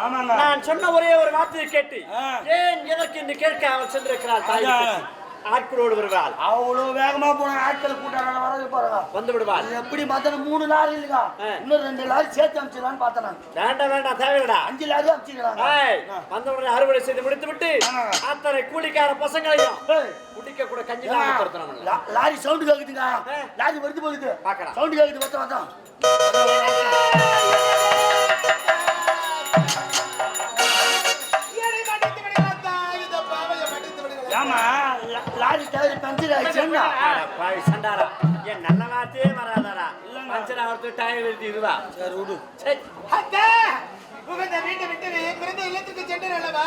ஆமாங்க. நான் சொன்ன ஒரே ஒரு வார்த்தையை கேட்டு. ஏன் எதற்கு என்று கேட்க அவள் சென்றிருக்கிறாள் தாய். ஆட்களோடு வருவாள் அவ்வளவு வேகமா போன ஆட்களை கூட்டாங்க வரது பாருங்க வந்து விடுவாள் எப்படி மத்தன மூணு லாரி இல்லைங்க ஆ. இன்னும் ரெண்டு லாரி சேர்த்து அமிச்சிடலான்னு பார்த்தேன். வேண்டாம் வேண்டாம் தேவையில்லடா அஞ்சு லாரி அமிச்சிக்கிறாங்க ஏய், வந்தவுடனே அறுவடை செய்து முடித்து விட்டு. அத்தனை கூலிக்கார பசங்களையும் குடிக்க கூட கஞ்சி லாரி சவுண்ட் கேக்குதுங்க. லாரி வருது போகுது. சவுண்ட் கேக்குது மொத்தம் மொத்தம் பாய் சண்டாரா. ஏன் நல்ல வார்த்தையே இல்லைங்க. பஞ்சர் ஆகிறது டயர் எழுதி இதுவா சரி விடு. அத்தா, உகந்த வீட்டை விட்டு பிறந்த இல்லத்துக்கு சென்றேன் அல்லவா?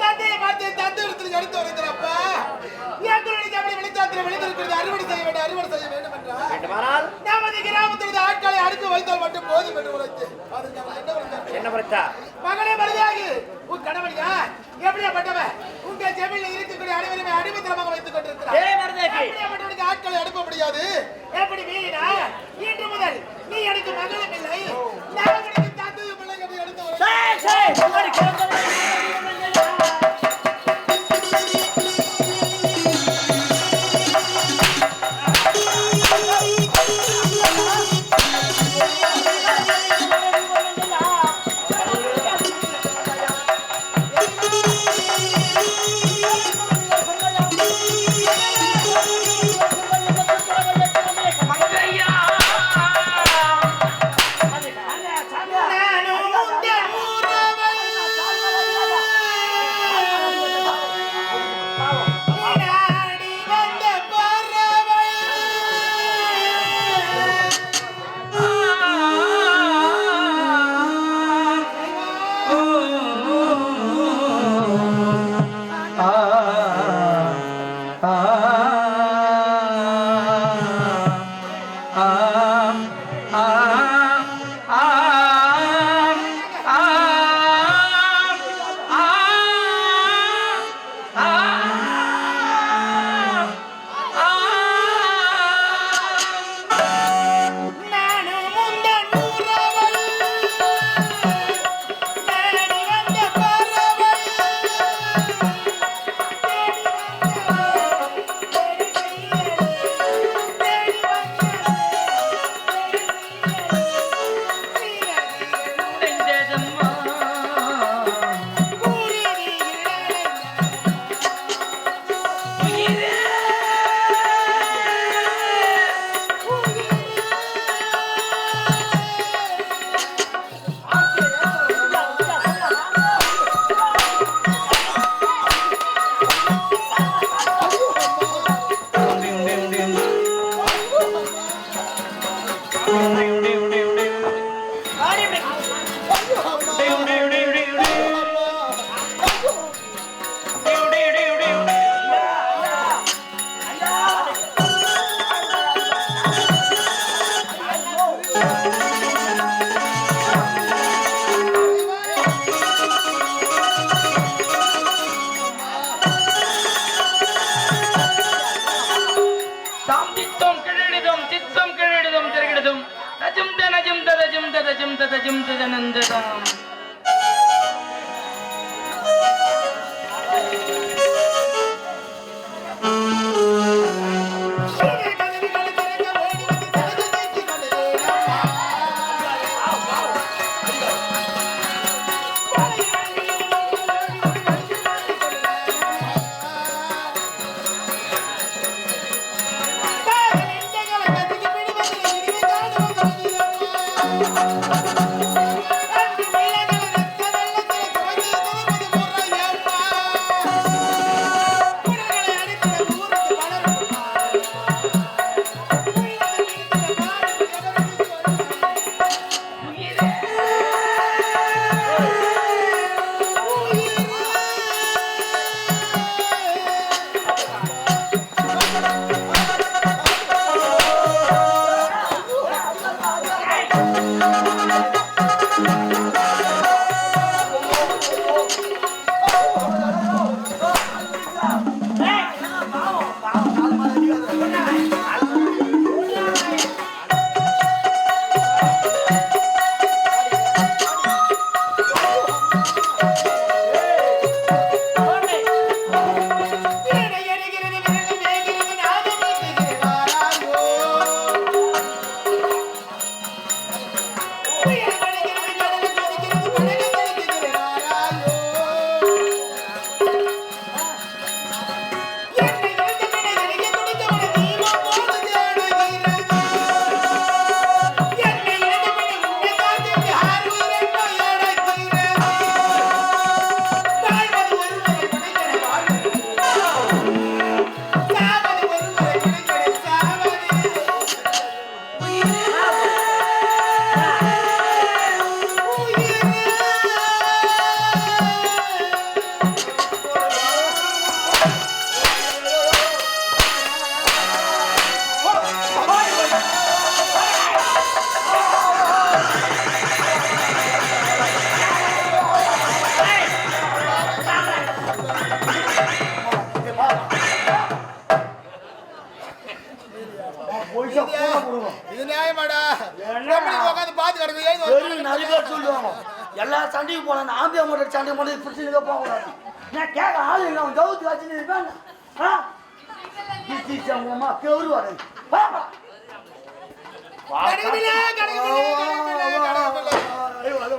தந்தையை பார்த்து தந்தூரத்தில் எடுத்து வருகிறப்பா. என் குரலுக்கு அப்படி விழித்தாத்திர விழித்திருக்கிறது? அறுவடை செய்ய வேண்டும், அறுவடை செய்ய வேண்டும். வேண்டுமானால் நமது கிராமத்தில் ஆட்களை அனுப்பி வைத்தால் மட்டும் போதும் என்று அவர் என்ன பிரச்சா மகனே மருதாகி உன் கணவன் யார்? எப்படியாப்பட்டவன்? உங்க ஜெமில இருக்கக்கூடிய அனைவருமே அடிமைத்தனமாக வைத்துக் கொண்டிருக்கிறார். ஆட்களை அனுப்ப முடியாது. எப்படி மீறினா இன்று முதல் நீ எனக்கு மகளும் இல்லை. நான் உனக்கு தந்தையும் என்று எடுத்து 좀 드렸는데도 எல்லா சண்டையும் போனேன் நான் ஆம்பியா மட்டும் சண்டை மட்டும் பிரச்சனைக்கு போகக்கூடாது நான் கேட்க ஆள் இல்லை அவன் ஜவுத்து வச்சுன்னு இருப்பேன். ஆ? கேவரு.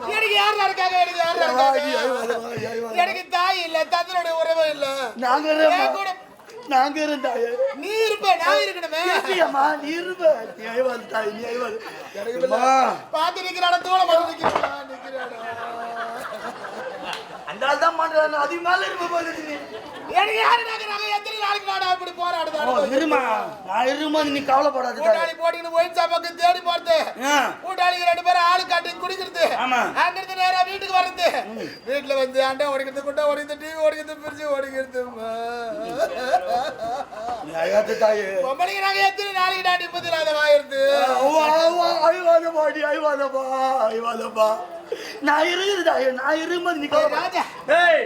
எனக்கு யார் இருக்காங்க? எனக்கு யார் இருக்காங்க? எனக்கு தாய் இல்ல தந்தனுடைய உறவு இல்ல. நாங்க. கூட நாங்க இருந்தாயே நீ இருப்ப நான் இருக்கணுமே. இருப்பியம்மா நீ இருப்ப. நீ ஐவாது தாய் நீ பாத்து நிக்கிறான தூள மட்டும் நிக்கிறானா நிக்கிறானா அந்த ஆள் தான் பண்றான் அதுக்கு மேல இருப்ப போகுது நீ எனக்கு யாரு நாங்க எத்தனை நாளைக்கு இப்படி போராடுதான் இருமா. நான் இருக்கும்போது நீ கவலைப்படாத. கூட்டாளி போட்டின்னு ஒயின் சாப்பாக்கு தேடி போறது ஆ, கூட்டாளிங்க ரெண்டு பேரும் ஆளு காட்டி குடிக்கிறது. ஆமா. அங்கிருந்து நேரா வீட்டுக்கு வர்றது. வீட்டுல வந்து அண்டை உடைக்கிறது குண்டை உடைக்கிறது டிவி உடைக்கிறது பிரிச்சு நாங்க எத்தனை நாளைக்கு நான் நிம்மதி இல்லாத வாயிருது ஐவாதப்பா நீ ஐவாதப்பா ஐவாதப்பா நான் இருக்குது தாயே நான் இருக்கும்போது நீ கவலைப்படாத. ஏய்.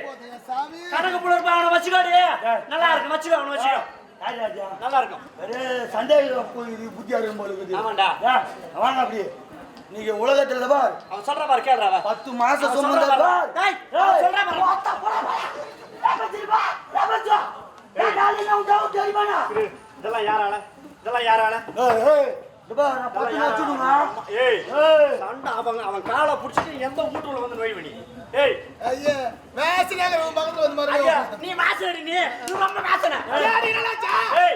கணக்கு புள்ள இருப்பா அவனை வச்சுக்காடி நல்லா இருக்கு வச்சுக்கோ அவனை வச்சுக்கோ. நல்லா இருக்கும். அரே சந்தேக புத்தியா இருக்கும் போல ஆமாண்டா. வாங்க அப்படியே நீங்க உலகத்துல பார். அவன் சொல்ற பாரு அவன். பத்து மாசம் சொல்றா பார். பாரு. டேய், அவன் சொல்றா பாரு. ஒத்த போடா, வா, ஏப்பா, ஏய், நாளைக்கு நான் உன் டவுட் தெரியுமாண்ணா? இதெல்லாம் யாரால இதெல்லாம் யாரால ஏய், நான் பத்து? ஏய். ஏய், சண்டை அவன் அவன் காலை புடிச்சிட்டு எந்த வீட்டுல வந்து நோய் பண்ணி ஏய். ஐயா வேசினாங்க உன் பக்கத்துல வந்து ஐயா நீ நீ. நீ ரொம்ப நீ. ஏய்.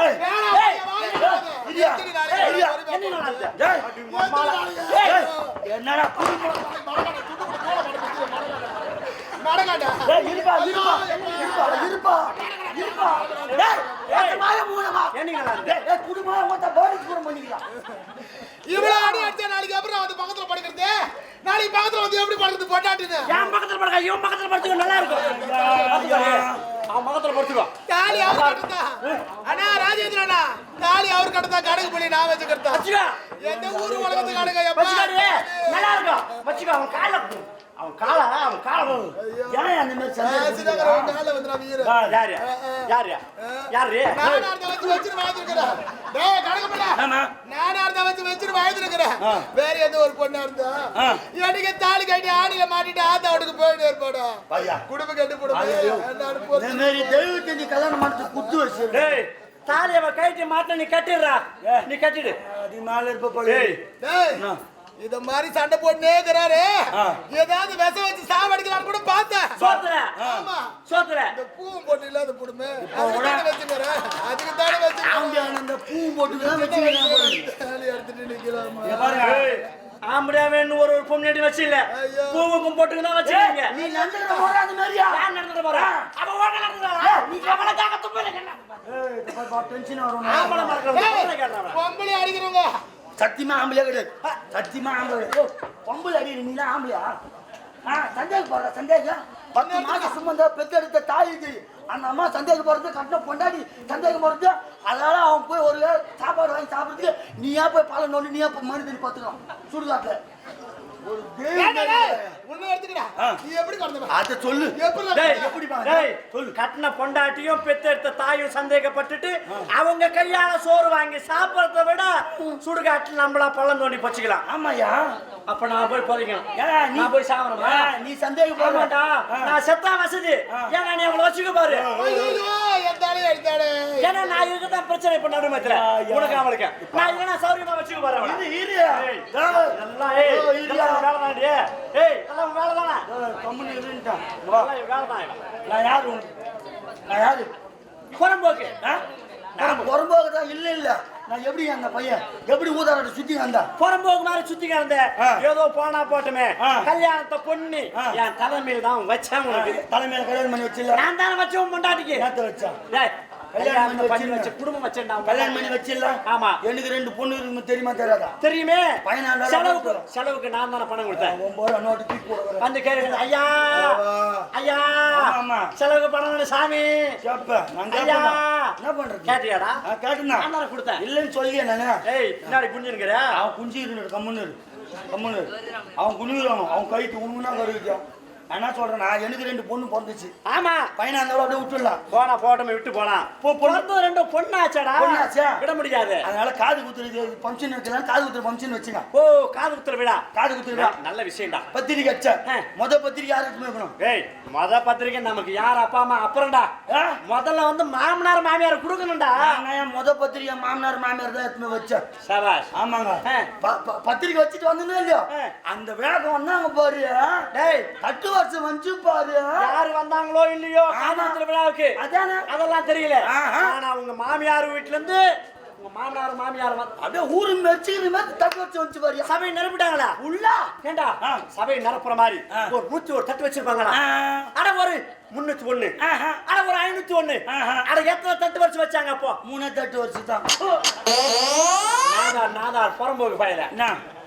அடி? ஏய், ஐயா? என்ன? ஏய்? ஏய், என்னடா. ஏய், இருப்பா, இருப்பா, இருப்பா, இருப்பா, இருப்பா. ஏய்? ஏய், கூட பண்ணிக்கலாம். இவ்வளவு அடி அடிச்சா நாளைக்கு அப்புறம் வந்து பக்கத்துல படுக்கிறது நாளைக்கு பக்கத்துல வந்து எப்படி படுக்கிறது பொட்டாட்டுன்னு என் பக்கத்துல படுக்க இவன் பக்கத்துல படுத்துக்க நல்லா இருக்கும். அவன் பக்கத்துல படுத்துக்கோ. தாலி அவர் கட்டுதா? அண்ணா ராஜேந்திர அண்ணா தாலி அவர் கட்டுதா? கணக்கு பண்ணி நான் வச்சுக்கிறதா? வச்சுக்கோ. எந்த ஊரு உலகத்து கணக்கு வச்சுக்காடி நல்லா இருக்கும். வச்சுக்கோ அவன் காலை அவன் காலை அவன் காலை ஏன் அந்த மாதிரி சந்தேகம் நாளை வந்து நான் வீர யாரு யாரு? யாரு? நானா வச்சு வச்சுட்டு வாழ்ந்துருக்கிறேன் டேய் கணக்கு பண்ண. நானா வச்சு வச்சுட்டு வாழ்ந்துருக்கிறேன் ஆ. வேற எந்த ஒரு பொண்ணா இருந்தா. எனக்கு தாலி கட்டி ஆணில மாட்டிட்டு ஆத்தா போயிட்டு இருப்பாடா. ஐயா. குடும்ப கட்டு இந்த மாதிரி தெய்வத்தை நீ கல்யாணம் பண்ணிட்டு குத்து வச்சு. டேய். தாலி அவன் கைட்டு மாட்ட நீ கட்டிடுறா. நீ கட்டிடு. அது மேல இருப்ப என்ன? இத மாதிரி சண்டை போட்டுனே இருக்கிறாரு. ஏதாவது விஷம் வச்சு சாவடிக்கலாம்னு கூட பார்த்தேன். சோத்துற ஆமா. சோத்துற இந்த பூவும் போட்டு இல்லாத போடுமே. வச்சுக்கிறேன். அதுக்கு தானே வச்சுக்கிறேன் ஆம்பியான அந்த பூ போட்டு தான் வச்சுக்கிறேன் எடுத்துட்டு நிக்கலாமா ஆம்படியா வேணும் ஒரு ஒரு பொண்ணு வச்சு இல்ல. பூவுக்கும் போட்டுக்கு தான் வச்சிருக்கீங்க நீ போற அந்த மாதிரியா? நடந்துட்டு அவ ஓட நீ பா. ஆம்பளை மறக்கிறது ஏய், பொம்பளை கேட்றா பொம்பளை அடிக்கிறவங்க சத்தியமா ஆம்பளையா கிடையாது. சத்தியமா ஆம்பளை பொம்பளை அடி நீலாம் ஆம்பளையா? ஆ, சந்தேகம் போடுற சந்தேகம். பத்து மாசம் சுமந்த பெத்தெடுத்த தாய் இது. அந்த அம்மா சந்தேகம் போறது கட்டின பொண்டாடி சந்தேகம் போறது அதனால அவன் போய் ஒரு சாப்பாடு வாங்கி சாப்பிடுறதுக்கு நீயா போய் பாலை நோண்டி நீயா போய் தண்ணி பார்த்துக்கலாம் சுடுகாட்டுல. பொண்டாட்டியும் பெத்தெடுத்த தாயும் சந்தேகப்பட்டுட்டு அவங்க கையால சோறு வாங்கி சாப்பிடறத விட சுடுகாட்டில் நம்மளா பள்ளம் தோண்டி பச்சுக்கலாம். ஆமாயா அப்ப நான் போய் புதைக்கணும் நான் போய் ஏன் நீ சந்தேகம் போட ஆமாண்டா. நான் செத்தா வசதி. ஏன்னா நீ அவங்கள வச்சுக்க பாரு. எடுத்தாடே. ஏன்னா நான் இருக்கதான் பிரச்சனை இப்ப நடுமத்துல உனக்கு அவளுக்கு நான் இல்லைன்னா சௌரியமா வச்சுக்க. இரு. எல்லாம் ஏய்? இதெல்லாம் வேலை ஏய் எல்லாம் வேலை தானே ஏய், கம்முனு இருந்துட்டான். வா. எல்லாம் வேலை தான் இவன். நான் யாரு உனக்கு? நான் யாரு புறம்போக்கு ஆ? நான் புறம்போக்குதான் இல்ல இல்ல. நான் எப்படி அந்த பையன்? எப்படி ஊதாரோட சுத்தி வந்தா புறம்போக்கு மாதிரி சுத்தி ஆ. ஏதோ போனா போட்டுமே. கல்யாணத்தை பொண்ணு. என் தலைமையில் தான் வச்சேன் உனக்கு. தலைமையில கல்யாணம் பண்ணி வச்சில்ல? நான் தானே வச்சேன் பொண்டாட்டிக்கு. வச்சா டேய், கல்யாணம் பண்ணி வச்ச. குடும்பம் வச்சேன்டா உன் கல்யாணம் பண்ணி. வச்சில்ல ஆமா. எனக்கு ரெண்டு பொண்ணு இருக்குன்னு தெரியுமா தெரியாதா தெரியுமே பையனாண்டா செலவுக்கு. செலவுக்கு நான் தானே பணம் கொடுத்தேன் ஒன்பது ரூபா நோட்டு தூக்கி கேட்குறது ஐயா ஐயா ஆமா. செலவுக்கு பணம் வேணும் சாமி ஐயா. என்ன பண்றது கேட்டியாடா கேட்டுனா நான் தானே கொடுத்தேன் இல்லைன்னு சொல்லியே நானு ஏய் பின்னாடி குஞ்சுனுக்கிற அவன் குஞ்சு இருந்து கம்முன்னு. கம்முன்னு. அவன் குனிகிறான் அவன் கைக்கு உண்மைனா கருவிக்கான் நான் என்ன சொல்றேன்னா எனக்கு ரெண்டு பொண்ணு பிறந்துச்சு. ஆமா. பையனா இருந்தாலும் அப்படியே விட்டுடலாம். போனா போட்டோமே விட்டு போலாம் போ, பொண்ணு. பிறந்தது ரெண்டும் பொண்ணாச்சடா. பொண்ணாச்சா? விட முடியாது. அதனால காது குத்துறது ஃபங்க்ஷன் வைக்கலாம் காது குத்துற ஃபங்க்ஷன் வச்சுங்க ஓ காது குத்துற விழா காது குத்துறா நல்ல விஷயம்டா. பத்திரிக்கை அச்சா. முத பத்திரிக்கை யாருக்கு வைக்கணும் ஏய் மொத பத்திரிக்கை நமக்கு யார் அப்பா அம்மா அப்புறம்டா? முதல்ல வந்து மாமனார் மாமியார் கொடுக்கணும்டா. நான் முத பத்திரிக்கை மாமனார் மாமியார் தான் எடுத்துன்னு வச்சேன்? சபாஷ். ஆமாங்க. பத்திரிக்கை வச்சுட்டு வந்தனே இல்லையோ. அந்த வேகம் வந்தாங்க பாரு. டேய். தட்டு வருஷம் வந்து பாரு. யாரு வந்தாங்களோ இல்லையோ. குத்துற விழாவுக்கு? அதானே? அதெல்லாம் தெரியல. ஆனா உங்க மாமியார் வீட்ல இருந்து உங்க மாமனார் மாமியார் அப்படியே ஊரு மெச்சுக்கிற மாதிரி தட்டு வச்சு வந்து பாரு. சபை நிரப்பிட்டாங்களா? உள்ள. ஏண்டா. சபை நிரப்புற மாதிரி. ஒரு நூத்தி ஒரு தட்டு வச்சிருப்பாங்களா. அட ஒரு முன்னூத்தி ஒண்ணு. அட ஒரு ஐநூத்தி ஒண்ணு. அட எத்தனை தட்டு வச்சு வச்சாங்க அப்போ? மூணே தட்டு வச்சு தான் நாதார் நாதார் புறம்போக்கு பயல.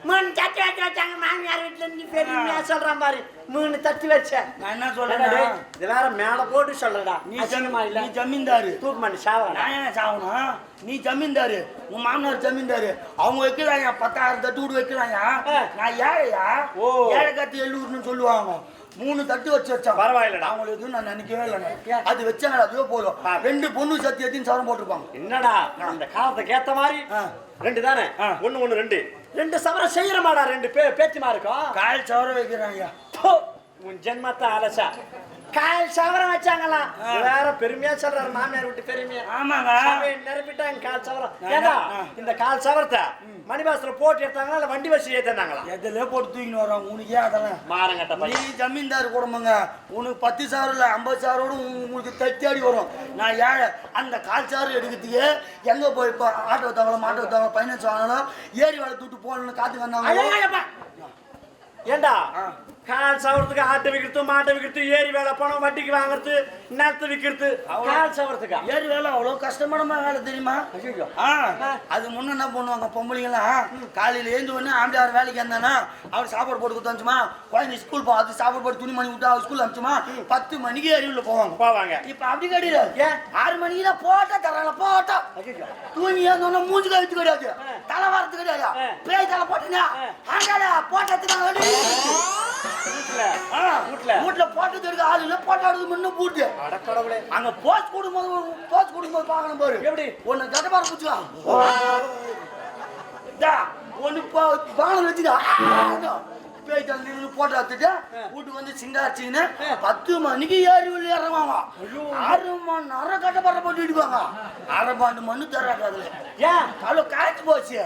மூணு தட்டு வச்சு வச்சாங்க மாமியார் வீட்டுல இருந்து பெரிய சொல்ற மாதிரி மூணு தட்டு வச்சேன் நான் என்ன சொல்றேன் இது வேற மேல போட்டு சொல்றடா நீ அசிங்கமா இல்ல. நீ ஜமீன்தாரு. தூக்கு மாட்டி சாவடா. நான் என்ன சாகணும் நீ ஜமீன்தாரு. உன் மாமனார் ஜமீன்தாரு. அவங்க வைக்கிறாங்க பத்தாயிரம் தட்டு வீடு வைக்கிறாங்க. நான் ஏழையா? ஓ. ஏழை கத்து எள்ளூர்னு சொல்லுவாங்க. மூணு தட்டு வச்சு வச்சான். பரவாயில்லடா. அவங்களுக்கு எதுவும் நான் நினைக்கவே இல்லைங்க ஏன்? அது வச்சாங்க அதுவே போதும். ரெண்டு பொண்ணு சத்தி எத்தின்னு சவரம் போட்டிருப்பாங்க. என்னடா அந்த காலத்துக்கு ஏத்த மாதிரி. ரெண்டு தானே? ஆ. ஒண்ணு ஒண்ணு ரெண்டு. ரெண்டு சவரம் செய்யறமாடா ரெண்டு பே பேச்சுமா இருக்கும் கால் சவரம் வைக்கிறாங்க உன் ஜென்மத்தை அலசா. கால் சவரம் வச்சாங்களாம் வேற பெருமையா சொல்றாரு மாமியார் விட்டு பெருமையா. ஆமாங்க. நிரப்பிட்டாங்க கால் சவரம். ஆ. இந்த கால் சவரத்தை மணிபாசத்துல போட்டு எடுத்தாங்களா இல்ல வண்டி வச்சு ஏத்தாங்களா எதுல போட்டு தூக்கின்னு வரோம் உனக்கே அதெல்லாம். மாறங்கட்ட நீ ஜமீன்தார் குடும்பங்க. உனக்கு பத்து சாவரம் இல்லை ஐம்பது சாவரோட உங்களுக்கு தட்டி வரும். நான் ஏழை. அந்த கால் சாறு எடுக்கிறதுக்கு எங்க போய் இப்போ ஆட்டோ வைத்தாங்களோ மாட்டோ வைத்தாங்களோ பைனான்ஸ் வாங்கினாலும் ஏரி வேலை தூட்டு போகணும்னு காத்து வந்தாங்க. ஏண்டா. கால் சவரத்துக்கு ஆட்டை விக்கிறது மாட்டை விக்கிறது ஏரி வேலை பணம் வட்டிக்கு வாங்குறது நிலத்து விக்கிறது. கால் சவரத்துக்கா? ஏரி வேலை அவ்வளோ கஷ்டமான வேலை தெரியுமா. அது முன்ன என்ன பண்ணுவாங்க பொம்பளைங்களாம்? காலையில் ஏந்து உடனே ஆம்பளையார் வேலைக்கு இருந்தானா அவர் சாப்பாடு போட்டு கொடுத்தாச்சுமா குழந்தை ஸ்கூல் போ அது சாப்பாடு போட்டு துணி மணி விட்டு அவர் ஸ்கூல் அனுப்பிச்சுமா? பத்து மணிக்கு ஏரியில் போவாங்க. போவாங்க. இப்ப அப்படி கிடையாது? ஆறு மணிக்கு தான் போட்டா தராங்க போட்டா. தூங்கி ஏந்தோன்னா மூஞ்சி கழுத்து கிடையாது. தலை வாரத்து கிடையாது. பேய் தலை போட்டுங்க ஆ. ஆண்டாடா போட்டதுக்கு வீட்டுல போட்டது இருக்கு ஆளு இல்ல போட்டாடுது முன்ன பூட்டு. அடக்கடவுளே அங்க போஸ்ட் கொடுக்கும்போது போஸ்ட் கொடுக்கும்போது பார்க்கணும் பாரு. எப்படி? ஒன்னு கட்டபார குச்சுக்கலாம் ஒன்னு பானம் வச்சுக்கா. பேய் தலை நின்று போட்டு வச்சுட்டு வீட்டுக்கு வந்து சிங்காச்சின்னு பத்து மணிக்கு ஏறி உள்ள இறங்குவாங்க. ஆறு மணி நேரம் கட்டப்பாறை போட்டு இடிப்பாங்க அரை பாண்டு மண்ணு அதுல ஏன்? அவ்வளோ காய்ச்சி போச்சு.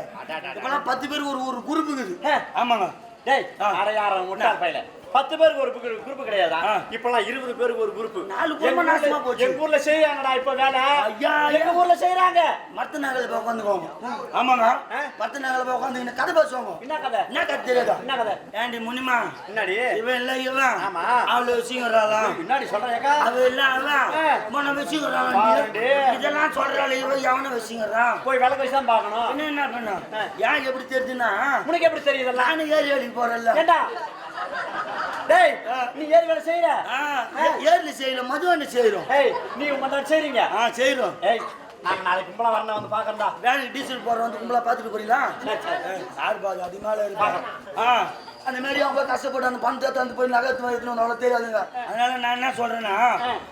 இப்பெல்லாம் பத்து பேருக்கு ஒரு ஒரு குரூப் இருக்குது. ஆமாங்க டேய் ஆ. அடையாரம் முட்டாள் பையல பத்து பேருக்கு ஒரு குரூப் கிடையாதா. இப்பெல்லாம் இருபது பேருக்கு ஒரு குரூப். நாலு குடும்பம் நாசமா போச்சு. எங்க ஊர்ல செய்யறாங்கடா இப்ப வேலை? ஐயா, எங்க ஊர்ல செய்யறாங்க மரத்து நகரில் போய் உட்காந்துக்குவாங்க ஆமாங்க. ஆ. மரத்து நகரில் போய் உட்காந்து கதை பேசுவாங்க என்ன கதை? என்ன கதை தெரியாதா? என்ன கதை? ஏண்டி முனிமா? என்னடி? இவன் இல்ல இவன். ஆமா. அவ்வளோ வச்சுக்கிறாளாம் முன்னாடி சொல்றேக்கா அவ இல்ல அவன். வச்சுக்கிறான் பாருடி. இதெல்லாம் சொல்றாள் இவன் எவனை வச்சுக்கிறான் போய் விளக்கு வச்சு தான் பார்க்கணும். என்ன என்ன பண்ண. ஏன் எப்படி தெரியுதுன்னா உனக்கு எப்படி தெரியும் இதெல்லாம்? நானும் ஏரி வேலைக்கு போறேன்ல. ஏண்டா? டேய். நீ ஏறி வேலை செய்யற? ஏரில செய்யல மதுவண்ணி செய்யறோம். ஏய் நீ உங்க செய்றீங்க ஆ செய்யறோம். ஏய் நாங்க நாளைக்கு கும்பலா வரணும் வந்து பாக்கறதா வேலைக்கு டீசல் போடுற வந்து கும்பலா பார்த்துட்டு போறீங்களா. யார் பாது? அதிகமாக இருப்பாங்க ஆ. அந்த மாதிரி அவங்க கஷ்டப்பட்டு அந்த பணத்தை தந்து போய் நகர்த்து எடுத்துன்னு அவ்வளோ தெரியாதுங்க. அதனால நான் என்ன சொல்றேன்னா.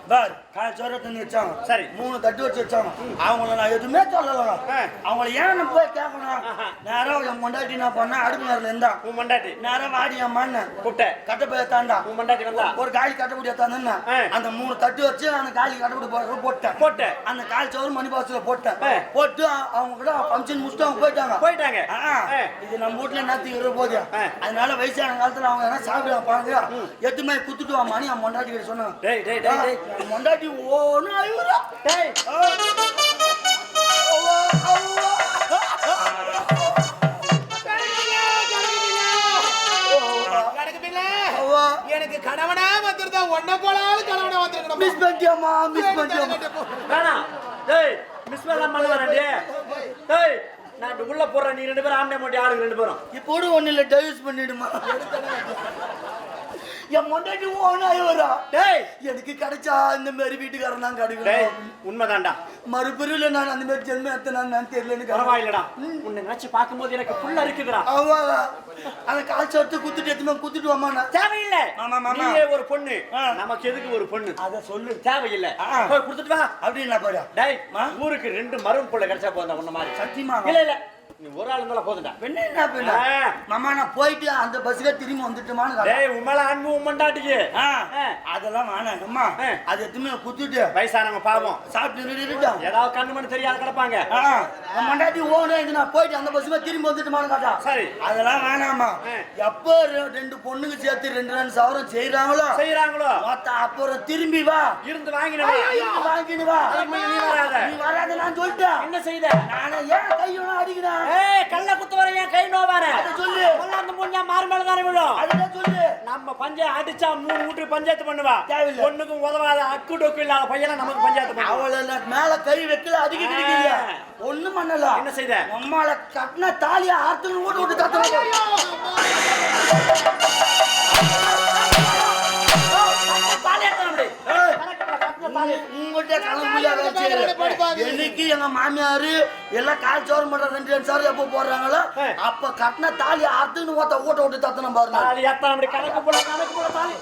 பார் சோற தண்ணி வச்சாங்க. சரி. மூணு தட்டு வச்சு வச்சாங்க. அவங்கள நான் எதுவுமே சொல்லலாம். அவங்கள ஏன் போய் கேட்கணும். நேரம் என் நான் பண்ணேன் அடுப்பு நேரில் இருந்தா. உன் மண்டாட்டி நேரம் வாடி என் மண்ணு. கட்டை போய் தாண்டா உன் மண்டாட்டி வந்தா ஒரு காலி கட்டப்படி ஆ. அந்த மூணு தட்டு வச்சு அந்த காலி கட்டப்படி போட்டு போட்டேன். போட்ட அந்த கால் சோறு மணி பாக்ஸ்ல போட்டேன். போட்டு அவங்க கூட ஃபங்க்ஷன் முடிச்சுட்டு அவங்க போயிட்டாங்க. போயிட்டாங்க. இது நம்ம வீட்டுல நாத்தி இருபது போகுது. அதனால வயசான காலத்துல அவங்க என்ன சாப்பிடுவாங்க பாருங்க. எதுவுமே குத்துட்டு வாமான்னு என் மொண்டாட்டி சொன்னாங்க டேய் அழுகுறா. டேய்? அவ்வா. எனக்கு கணவனா வந்திருந்தா ஒன்ன போலாலும் கணவனா வந்திருக்கணும் மிஸ் பண்ணிட்டியாம்மா மிஸ் பண்ணிட்டியாம்மா வேணாம் டேய் மிஸ் பண்ணலாம் பண்ண வரேன். டேய் நான் உள்ள போடுறேன் நீ ரெண்டு பேரும் ஆம்பளை மோட்டி ஆடுங்க ரெண்டு பேரும். இப்போ ஒண்ணு இல்ல டைவர்ஸ் பண்ணிடுமா. என் மொண்டாட்டி ஓனாய் வரா. டேய். எனக்கு கிடைச்சா இந்த மாதிரி வீட்டுக்காரன் தான் டேய் கிடைக்கணும் உண்மைதான்டா மறுபிரிவில் நான் அந்த மாதிரி ஜென்மம் எத்தனான்னு தெரியல எனக்கு பரவாயில்லடா. உன்னை நினைச்சு பார்க்கும்போது எனக்கு புள்ள இருக்குதுடா அவன் அந்த காய்ச்சல் எடுத்து குத்துட்டு எத்துமே குத்துட்டு வாமா நான். தேவையில்லை. நீயே ஒரு பொண்ணு. நமக்கு எதுக்கு ஒரு பொண்ணு? அதை சொல்லு. தேவையில்லை. போய் கொடுத்துட்டு வா. அப்படின்னு போறா டேய். ஊருக்கு ரெண்டு மரும் புள்ள கிடைச்சா போதும் உன்ன மாதிரி. சத்தியமா? இல்ல இல்ல. நீ ஒரு ஆள் இருந்தாலும் பெண்ணு என்ன ஆ. மாமா நான் போயிட்டு அந்த பஸ்ஸுக்கு திரும்பி வந்துட்டுமான்னு. டேய் உன் மேல அன்பு ஆ. அதெல்லாம் வேணாம் அம்மா. அது எத்துமே குத்துட்டு. வயசானவங்க பாவம். சாப்பிட்டு இருக்கட்டும் ஏதாவது கண்ணு மணி தெரியாத கிடப்பாங்க. மண்டாட்டி ஓனே இது நான் போயிட்டு அந்த பஸ்ஸுக்கு திரும்பி வந்துட்டுமான்னு கேட்டா. சரி. அதெல்லாம் வேணாமா. எப்போ ரெண்டு பொண்ணுக்கு சேர்த்து ரெண்டு ரெண்டு சவரம் செய்யறாங்களோ செய்யறாங்களோ அப்புறம் திரும்பி வா. இருந்து வாங்கினவா? இருந்து வாங்கின்னு வா அதுக்கு மேல நீ வராத. நீ வராத நான் சொல்லிட்டேன். என்ன செய்த? நானே ஏன் கையோட அடிக்கிறேன்? ஏய் கள்ள குத்து வர கை நோவார? அதை சொல்லு. அந்த மூஞ்சா மாறு மேல தானே விழும்? அதுதான் சொல்லு. நம்ம பஞ்ச அடிச்சா மூணு வீட்டு பஞ்சாயத்து பண்ணுவா. தேவையில்லை. உதவாத அக்கு டொக்கு இல்லாத பையனை நமக்கு பஞ்சாயத்து பண்ணுவா. அவள மேல கை வைக்கல அதிக கிடைக்கல. ஒண்ணும் பண்ணல. என்ன செய்த? அம்மால கட்டின தாலியா ஆத்துல ஓட்டு விட்டு தத்துறோம் உங்கள்கிட்ட கிளம்பியா எனக்கு எங்க மாமியாரு எல்லாம் கால் சோறு மட்டும் ரெண்டு ரெண்டு சார் எப்போ போடுறாங்களோ. அப்ப கட்டின தாலி அறுத்துன்னு ஓட்ட ஓட்ட விட்டு தத்தணும் பாருங்க தாலி எத்தனை அப்படி கணக்கு போட கணக்கு போட தாலி.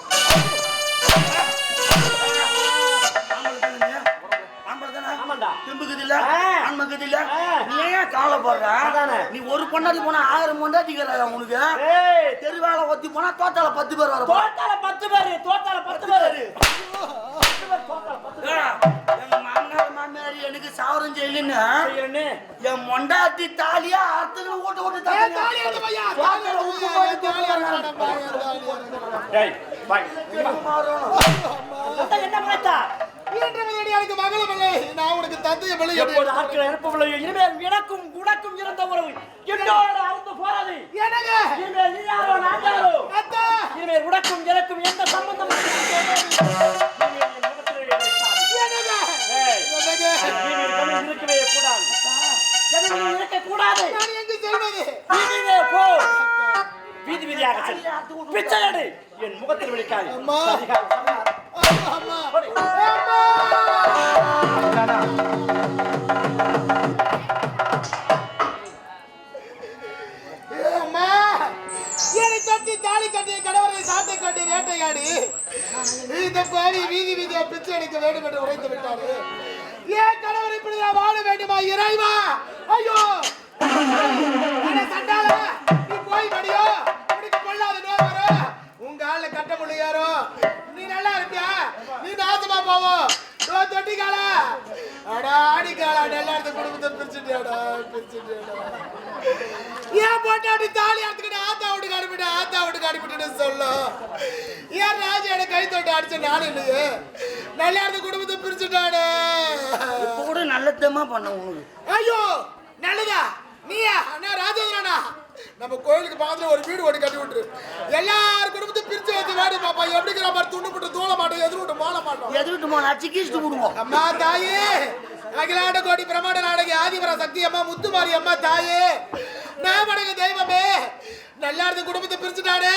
திம்புக்குதில்ல. ஆன்மக்குதில்ல. நீ ஏன் கவலைப்படுற அதானே. நீ ஒரு பொண்டாட்டி போனா ஆயிரம் பொண்டாட்டிக்கிறாயா உனக்கு. ஏய். தெருவால ஒத்தி போனா தோத்தால பத்து பேர் வர தோட்டால பத்து பேரு தோட்டால பத்து பேரு. எங்க மாமனார் மாமியார் எனக்கு சாவரம் செய்யலன்னு என் மொண்டாட்டி தாலியா அர்த்தங்களை ஓட்ட ஓட்ட என்ன முதல் எனக்கு மகளும் இல்லை. நான் உனக்கு தந்தையை வெளியே எப்போது ஆட்கள் அனுப்பவில்லை இனிமேல் எனக்கும் உனக்கும் இருந்த உறவு என்னோட அறுந்து போறது என்னங்க இனிமேல் நீ யாரோ நான் யாரோ அத்தா. இனிமேல் உனக்கும் எனக்கும் எந்த சம்பந்தம் என்னங்க என்னங்க இருக்கவே கூடாது ஜனங்கள் இருக்க கூடாது நான் எங்க செல்வது? வீதியிலே போ. வீதி வீதியாக செல். பிச்சை எடு. என் முகத்தில் விழிக்காது. அம்மா. அம்மா. அம்மா. என்னை கட்டி தாலி சாட்டை கட்டி வேட்டையாடி. இந்த பாவி வீதி வீதியா பிச்சை எடுக்க வேண்டும் என்று அனுப்பிட்டு சொல்லும் ஏன் ராஜா எனக்கு கை தொட்டு அடிச்ச நாள் இல்லையே? நல்லா இருந்த குடும்பத்தை பிரிச்சுட்டானே. இப்ப கூட நல்லத்தமா பண்ண உனக்கு. ஐயோ நல்லதா? நீயா? அண்ணா ராஜேந்திரனா? நம்ம கோயிலுக்கு பக்கத்துல ஒரு வீடு ஓடி கட்டி விட்டுரு. எல்லார் குடும்பத்தையும் பிரிச்சு வச்சு வாடி பாப்பா. எப்படிங்கிற மாதிரி துண்டு போட்டு தூள மாட்டோம் எதிர் விட்டு மால மாட்டோம். எதுக்கிட்டு போன அச்சிக்கிட்டு விடுவோம் அம்மா தாயே. அகிலாண்ட கோடி பிரமாண்ட நாடகி ஆதிபர சக்தி அம்மா முத்துமாரி அம்மா தாயே. நாமடக தெய்வமே. நல்லா இருந்த குடும்பத்தை பிரிச்சுட்டானே.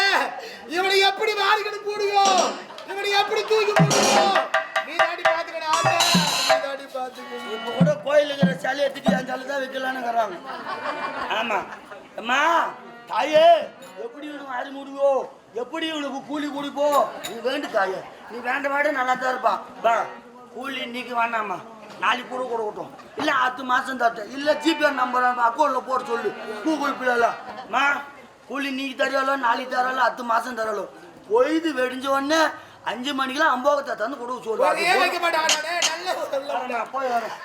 இவனை எப்படி வாரிக்கணும் போடுவோம் இவனை எப்படி தூக்கி போடுவோம் நீ தாண்டி பாத்துக்கணும் ஆத்தா. நீ தாண்டி பாத்துக்கணும் இப்ப கூட கோயிலுக்கு இருக்கிற சிலையை தூக்கி அந்த சிலை தான் வைக்கலான்னு ஆமா. அம்மா தாயே எப்படி இவனுக்கு அறி முடிவோ? எப்படி இவனுக்கு கூலி கொடுப்போ நீ வேண்டு தாயே. நீ வேண்ட வாட நல்லா தான் இருப்பான் பா கூலி இன்னைக்கு வேண்டாமா நாளைக்கு கூட கொடுக்கட்டும். இல்ல அத்து மாசம் தரட்டும். இல்ல ஜிபே நம்பர் அக்கௌண்ட்ல போட சொல்லு. கூகுள் பேல மா கூலி இன்னைக்கு தரையாலோ நாளைக்கு தராலோ அத்து மாசம் தராலோ பொய்து வெடிஞ்ச உடனே அஞ்சு மணிக்கெல்லாம் அம்போகத்தை தந்து கொடுக்க ஒரே சொல்லு வைக்க மாட்டாங்க நல்ல ஒரு நல்ல போய் வரேன்.